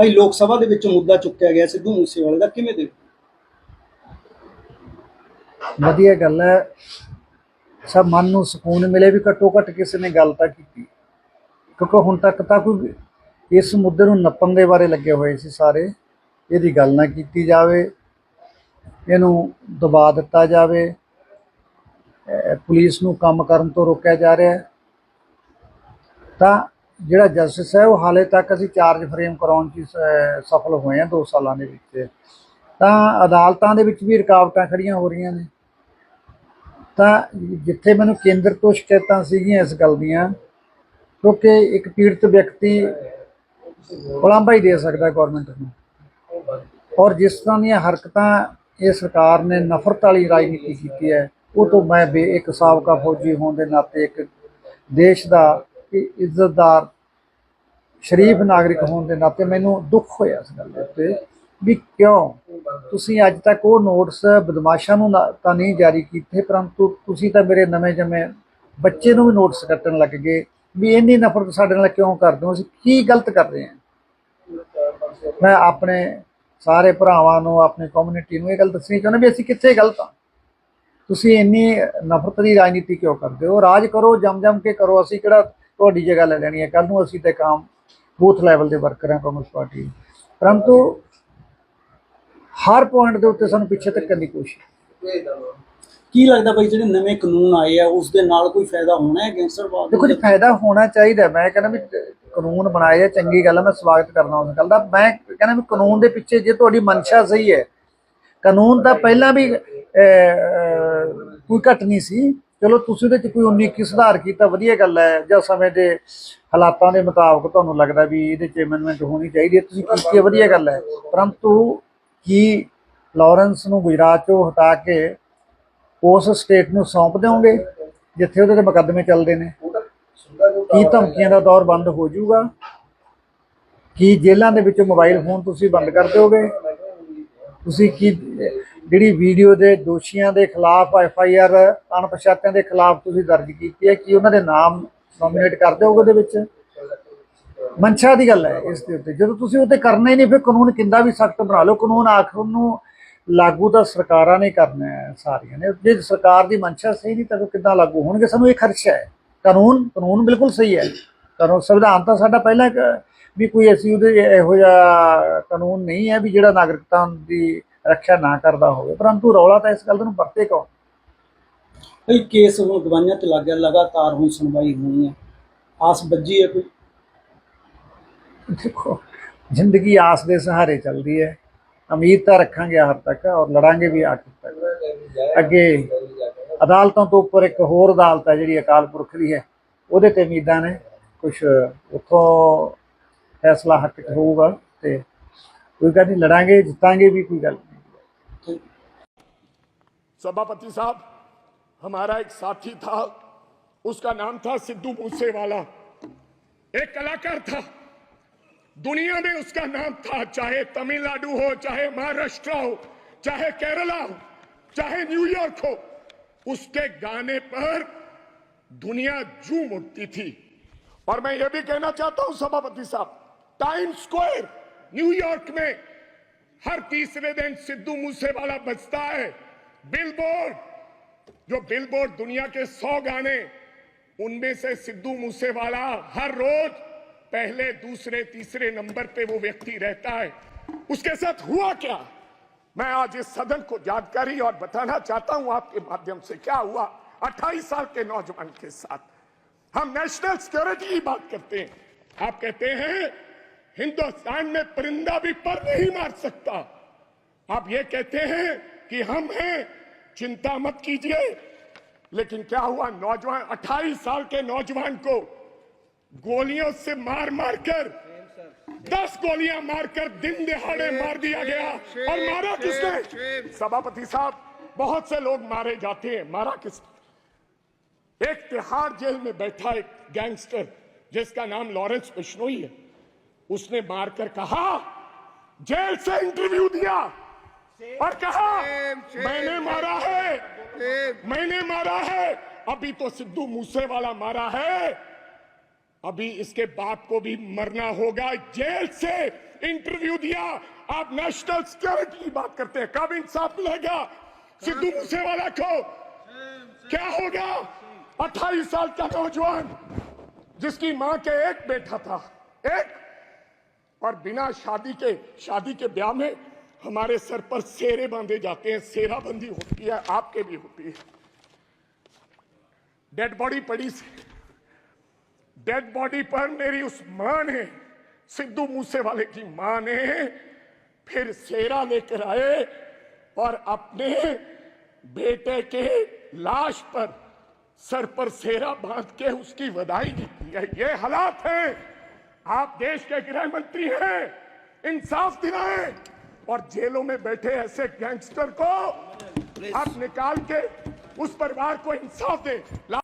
ਭਾਈ ਲੋਕ ਸਭਾ ਦੇ ਵਿੱਚ ਮੁੱਦਾ ਚੁੱਕਿਆ ਗਿਆ ਸਿੱਧੂ ਮੂਸੇਵਾਲੇ ਦਾ, ਕਿਵੇਂ ਦੇ ਵਧੀਆ ਗੱਲ ਹੈ। ਸਭ ਮਨ ਨੂੰ ਸਕੂਨ ਮਿਲੇ ਵੀ ਘੱਟੋ ਘੱਟ ਕਿਸੇ ਨੇ ਗੱਲ ਤਾਂ ਕੀਤੀ। ਕਿਉਂਕਿ ਹੁਣ ਤੱਕ ਤਾਂ ਕੋਈ ਇਸ ਮੁੱਦੇ ਨੂੰ ਨੱਪਣ ਦੇ ਬਾਰੇ ਲੱਗੇ ਹੋਏ ਸੀ ਸਾਰੇ। ਇਹਦੀ ਗੱਲ ਨਾ ਕੀਤੀ ਜਾਵੇ। ਇਹਨੂੰ ਦਬਾ ਦਿੱਤਾ ਜਾਵੇ। ਪੁਲਿਸ ਨੂੰ ਕੰਮ ਕਰਨ ਤੋਂ ਰੋਕਿਆ ਜਾ ਰਿਹਾ ਹੈ। ਤਾਂ ਜਿਹੜਾ ਜਸਟਿਸ ਹੈ, ਉਹ ਹਾਲੇ ਤੱਕ ਅਸੀਂ ਚਾਰਜ ਫਰੇਮ ਕਰਾਉਣ 'ਚ ਸਫਲ ਹੋਏ ਹਾਂ 2 ਸਾਲਾਂ ਦੇ ਵਿੱਚ। ਤਾਂ ਅਦਾਲਤਾਂ ਦੇ ਵਿੱਚ ਵੀ ਰੁਕਾਵਟਾਂ ਖੜੀਆਂ ਹੋ ਰਹੀਆਂ ਨੇ। ਤਾਂ ਜਿੱਥੇ ਮੈਨੂੰ ਕੇਂਦਰ ਤੋਂ ਸ਼ਿਕਾਇਤਾਂ ਸੀਗੀਆਂ ਇਸ ਗੱਲ ਦੀਆਂ, ਕਿਉਂਕਿ ਇੱਕ ਪੀੜਤ ਵਿਅਕਤੀ ਉਲਾਂਭਾ ਦੇ ਸਕਦਾ ਗਵਰਨਮੈਂਟ ਨੂੰ। ਔਰ ਜਿਸ ਤਰ੍ਹਾਂ ਦੀਆਂ ਹਰਕਤਾਂ ਇਹ ਸਰਕਾਰ ਨੇ ਨਫ਼ਰਤ ਵਾਲੀ ਰਾਜਨੀਤੀ ਕੀਤੀ ਹੈ, ਉਹ ਤੋਂ ਮੈਂ ਬੇ, ਇੱਕ ਸਾਬਕਾ ਫੌਜੀ ਹੋਣ ਦੇ ਨਾਤੇ ਇੱਕ ਦੇਸ਼ ਦਾ ਇੱਜ਼ਤਦਾਰ ਸ਼ਰੀਫ ਨਾਗਰਿਕ ਹੋਣ ਦੇ ਨਾਤੇ ਮੈਨੂੰ ਦੁੱਖ ਹੋਇਆ ਇਸ ਗੱਲ ਦੇ ਉੱਤੇ ਵੀ ਕਿਉਂ? ਤੁਸੀਂ ਅੱਜ ਤੱਕ ਉਹ ਨੋਟਸ ਬਦਮਾਸ਼ਾਂ ਨੂੰ ਤਾਂ ਨਹੀਂ ਜਾਰੀ ਕੀਤੇ, ਪਰੰਤੂ ਤੁਸੀਂ ਤਾਂ ਮੇਰੇ ਨਵੇਂ ਜੰਮੇ ਬੱਚੇ ਨੂੰ ਵੀ ਨੋਟਿਸ ਕੱਟਣ ਲੱਗ ਗਏ ਵੀ ਇੰਨੀ ਨਫ਼ਰਤ ਸਾਡੇ ਨਾਲ ਕਿਉਂ ਕਰਦੇ ਹੋ? ਅਸੀਂ ਕੀ ਗਲਤ ਕਰ ਰਹੇ ਹਾਂ? ਮੈਂ ਆਪਣੇ ਸਾਰੇ ਭਰਾਵਾਂ ਨੂੰ, ਆਪਣੀ ਕਮਿਊਨਿਟੀ ਨੂੰ ਇਹ ਗੱਲ ਦੱਸਣੀ ਚਾਹੁੰਦਾ ਵੀ ਅਸੀਂ ਕਿੱਥੇ ਗਲਤ ਹਾਂ? ਤੁਸੀਂ ਇੰਨੀ ਨਫ਼ਰਤ ਦੀ ਰਾਜਨੀਤੀ ਕਿਉਂ ਕਰਦੇ ਹੋ? ਰਾਜ ਕਰੋ ਜਮ ਜਮ ਕੇ ਕਰੋ। ਅਸੀਂ ਕਿਹੜਾ ਤੁਹਾਡੀ ਜਗ੍ਹਾ ਲੈ ਲੈਣੀ ਹੈ? ਕੱਲ ਨੂੰ ਅਸੀਂ ਤੇ ਕੰਮ ਬੂਥ ਲੈਵਲ ਦੇ ਵਰਕਰ ਹਾਂ ਕਾਂਗਰਸ ਪਾਰਟੀ ਪਰੰਤੂ ਹਰ ਪੁਆਇੰਟ ਦੇ ਉੱਤੇ ਸਾਨੂੰ ਪਿੱਛੇ ਧੱਕਣ ਦੀ ਕੋਸ਼ਿਸ਼ ਕੀ ਲੱਗਦਾ ਭਾਈ ਜਿਹੜੇ ਨਵੇਂ ਕਾਨੂੰਨ ਆਏ ਆ ਉਸ ਦੇ ਨਾਲ ਕੋਈ ਫਾਇਦਾ ਹੋਣਾ ਹੈ ਗੈਂਗਸਟਰਵਾਦ ਦੇਖੋ ਜੀ ਫਾਇਦਾ ਹੋਣਾ ਚਾਹੀਦਾ ਮੈਂ ਕਹਿੰਦਾ ਵੀ ਕਾਨੂੰਨ ਬਣਾਏ ਆ ਚੰਗੀ ਗੱਲ ਹੈ ਮੈਂ ਸਵਾਗਤ ਕਰਦਾ ਉਸ ਗੱਲ ਦਾ। ਮੈਂ ਕਹਿੰਦਾ ਵੀ ਕਾਨੂੰਨ ਦੇ ਪਿੱਛੇ ਜੇ ਤੁਹਾਡੀ ਮਨਸ਼ਾ ਸਹੀ ਹੈ ਕਾਨੂੰਨ ਤਾਂ ਪਹਿਲਾਂ ਵੀ ਕੋਈ ਘਟ ਨਹੀਂ ਸੀ। ਚਲੋ ਤੁਸੀਂ ਉਹਦੇ ਚ ਕੋਈ 19 ਕੀ ਸੁਧਾਰ ਕੀਤਾ, ਵਧੀਆ ਗੱਲ ਹੈ, ਜਾਂ ਸਮੇਂ ਦੇ ਹਾਲਾਤਾਂ ਦੇ ਮੁਤਾਬਕ ਤੁਹਾਨੂੰ ਲੱਗਦਾ ਵੀ ਇਹਦੇ ਚ ਅਮੈਂਡਮੈਂਟ ਹੋਣੀ ਚਾਹੀਦੀ ਹੈ? ਤੁਸੀਂ ਕੀਤੀ ਹੈ, ਵਧੀਆ ਗੱਲ ਹੈ। ਪਰੰਤੂ ਕੀ ਲਾਰੈਂਸ ਨੂੰ ਗੁਜਰਾਤ ਚੋਂ ਹਟਾ ਕੇ ਉਸ ਸਟੇਟ ਨੂੰ ਸੌਂਪ ਦਿਓਗੇ, ਜਿੱਥੇ ਉਹਦੇ ਤੇ ਮੁਕੱਦਮੇ ਚੱਲਦੇ ਨੇ? ਕੀ ਧਮਕੀਆਂ ਦਾ ਦੌਰ ਬੰਦ ਹੋ ਜਾਊਗਾ? ਕੀ ਜੇਲ੍ਹਾਂ ਦੇ ਵਿੱਚੋਂ ਮੋਬਾਈਲ ਫੋਨ ਤੁਸੀਂ ਬੰਦ ਕਰ ਦਿਓਗੇ? ਤੁਸੀਂ ਕੀ ਜਿਹੜੀ ਵੀਡੀਓ ਦੇ ਦੋਸ਼ੀਆਂ ਦੇ ਖਿਲਾਫ ਐਫ ਆਈ ਆਰ ਅਣਪਛਾਤਿਆਂ ਦੇ ਖਿਲਾਫ ਤੁਸੀਂ ਦਰਜ ਕੀਤੀ ਹੈ, ਕਿ ਉਹਨਾਂ ਦੇ ਨਾਮ ਨੋਮੀਨੇਟ ਕਰ ਦਿਓਗੇ ਉਹਦੇ ਵਿੱਚ? ਮਨਸ਼ਾ ਦੀ ਗੱਲ ਹੈ ਇਸ ਦੇ ਉੱਤੇ। ਜਦੋਂ ਤੁਸੀਂ ਉਹਤੇ ਕਰਨਾ ਹੀ ਨਹੀਂ, ਫਿਰ ਕਾਨੂੰਨ ਕਿੰਦਾ ਵੀ ਸਖਤ ਬਣਾ ਲਓ। ਕਾਨੂੰਨ ਆਖਰ ਨੂੰ ਲਾਗੂ ਤਾਂ ਸਰਕਾਰਾਂ ਨੇ ਕਰਨਾ ਹੈ, ਸਾਰੀਆਂ ਨੇ। ਜੇ ਸਰਕਾਰ ਦੀ ਮਨਸ਼ਾ ਸਹੀ ਨਹੀਂ, ਤਾਂ ਫਿਰ ਕਿੱਦਾਂ ਲਾਗੂ ਹੋਣਗੇ? ਸਾਨੂੰ ਇਹ ਖਰਚਾ ਹੈ। ਕਾਨੂੰਨ ਕਾਨੂੰਨ ਬਿਲਕੁਲ ਸਹੀ ਹੈ। ਕਾਨੂੰਨ ਸੰਵਿਧਾਨ ਤਾਂ ਸਾਡਾ ਪਹਿਲਾਂ ਵੀ ਕੋਈ ਅਸੀਂ ਉਹਦੇ ਇਹੋ ਜਿਹਾ ਕਾਨੂੰਨ ਨਹੀਂ ਹੈ ਵੀ ਜਿਹੜਾ ਨਾਗਰਿਕਤਾ ਦੀ ਰੱਖਿਆ ਨਾ ਕਰਦਾ ਹੋਵੇ। ਪਰੰਤੂ ਰੌਲਾ ਤਾਂ ਇਸ ਗੱਲ ਦਾ ਨੂੰ ਵਰਤੇ ਕੌਣ? ਭਾਈ ਕੇਸ ਹੁਣ ਗਵਾਈਆਂ ਤੇ ਲੱਗ ਗਿਆ ਲਗਾਤਾਰ ਹੁਣ ਸੁਣਵਾਈ ਹੋਣੀ ਹੈ। ਆਸ ਬੱਜੀ ਹੈ ਕੋਈ? ਦੇਖੋ ਜ਼ਿੰਦਗੀ ਆਸ ਦੇ ਸਹਾਰੇ ਚੱਲਦੀ ਹੈ। ਉਮੀਦ ਤਾਂ ਰੱਖਾਂਗੇ ਆਖਰ ਤੱਕ ਔਰ ਲੜਾਂਗੇ ਵੀ ਆਖਰ ਤੱਕ ਅੱਗੇ ਅਦਾਲਤਾਂ ਤੋਂ ਉੱਪਰ ਇੱਕ ਹੋਰ ਅਦਾਲਤ ਹੈ ਜਿਹੜੀ ਅਕਾਲ ਪੁਰਖ ਦੀ ਹੈ ਉਹਦੇ ਤੇ ਉਮੀਦਾਂ ਨੇ। ਕੁਝ ਉੱਥੋਂ ਫੈਸਲਾ ਹੱਕ ਹੋਊਗਾ ਤੇ ਕੋਈ ਗੱਲ ਨਹੀਂ ਲੜਾਂਗੇ ਜਿੱਤਾਂਗੇ ਵੀ ਕੋਈ ਗੱਲ ਨਹੀਂ। सभापति साहब, हमारा एक साथी था, उसका नाम था सिद्धू मूसेवाला। एक कलाकार था। दुनिया में उसका नाम था, चाहे तमिलनाडु हो, चाहे महाराष्ट्र हो, चाहे केरला हो, चाहे न्यूयॉर्क हो, उसके गाने पर दुनिया झूम उठती थी। और मैं यह भी कहना चाहता हूँ, सभापति साहब टाइम स्क्वायर न्यूयॉर्क में हर तीसरे दिन सिद्धू मूसेवाला बजता है। बिलबोर्ड जो बिलबोर्ड दुनिया के सौ गाने, उनमें से सिद्धू मूसेवाला हर रोज पहले, दूसरे, तीसरे नंबर पे वो व्यक्ति रहता है। उसके साथ हुआ क्या? मैं आज इस सदन को जानकारी और बताना चाहता हूँ आपके माध्यम से। क्या हुआ? 28 साल के नौजवान के साथ। हम नेशनल सिक्योरिटी की बात करते हैं। आप कहते हैं हिंदुस्तान में परिंदा भी पर नहीं मार सकता। आप ये कहते हैं कि हम हैं चिंता मत कीजिए। लेकिन क्या हुआ? नौजवान 28 साल के नौजवान को गोलियों से मार मार कर दस गोलियाँ मारकर दिन दिहाड़े मार दिया गया। और मारा किसने? सभापति साहब बहुत से लोग मारे जाते हैं। मारा किस एक तिहाड़ जेल में बैठा एक गैंगस्टर जिसका नाम लॉरेंस बिश्नोई है। उसने मारकर कहा जेल से इंटरव्यू दिया। और कहा मैंने मारा है। मैंने मारा है। अभी तो सिद्धू मूसे वाला मारा है। अभी इसके बाप को भी मरना होगा। जेल से इंटरव्यू दिया। आप नेशनल सिक्योरिटी की बात करते हैं। कब इंसाफ मिलेगा सिद्धू मूसेवाला को? क्या होगा? अट्ठाईस साल का नौजवान जिसकी माँ के एक बेटा था। एक और बिना शादी के शादी के ब्याह में हमारे सर पर सेरे बांधे जाते हैं, सेराबंदी होती है, आपके भी होती है। डेड बॉडी पड़ी से डेड बॉडी पर मेरी उस माँ ने, सिद्धू मूसे वाले की माँ ने फिर सेरा लेकर आए और अपने बेटे के लाश पर, सर पर सेरा बाँध के उसकी वधाई दी है। ये हालात हैं। आप देश के गृह मंत्री हैं, इंसाफ दिलाएँ और जेलों में बैठे ऐसे गैंगस्टर को आप निकाल के उस परिवार को इंसाफ दें।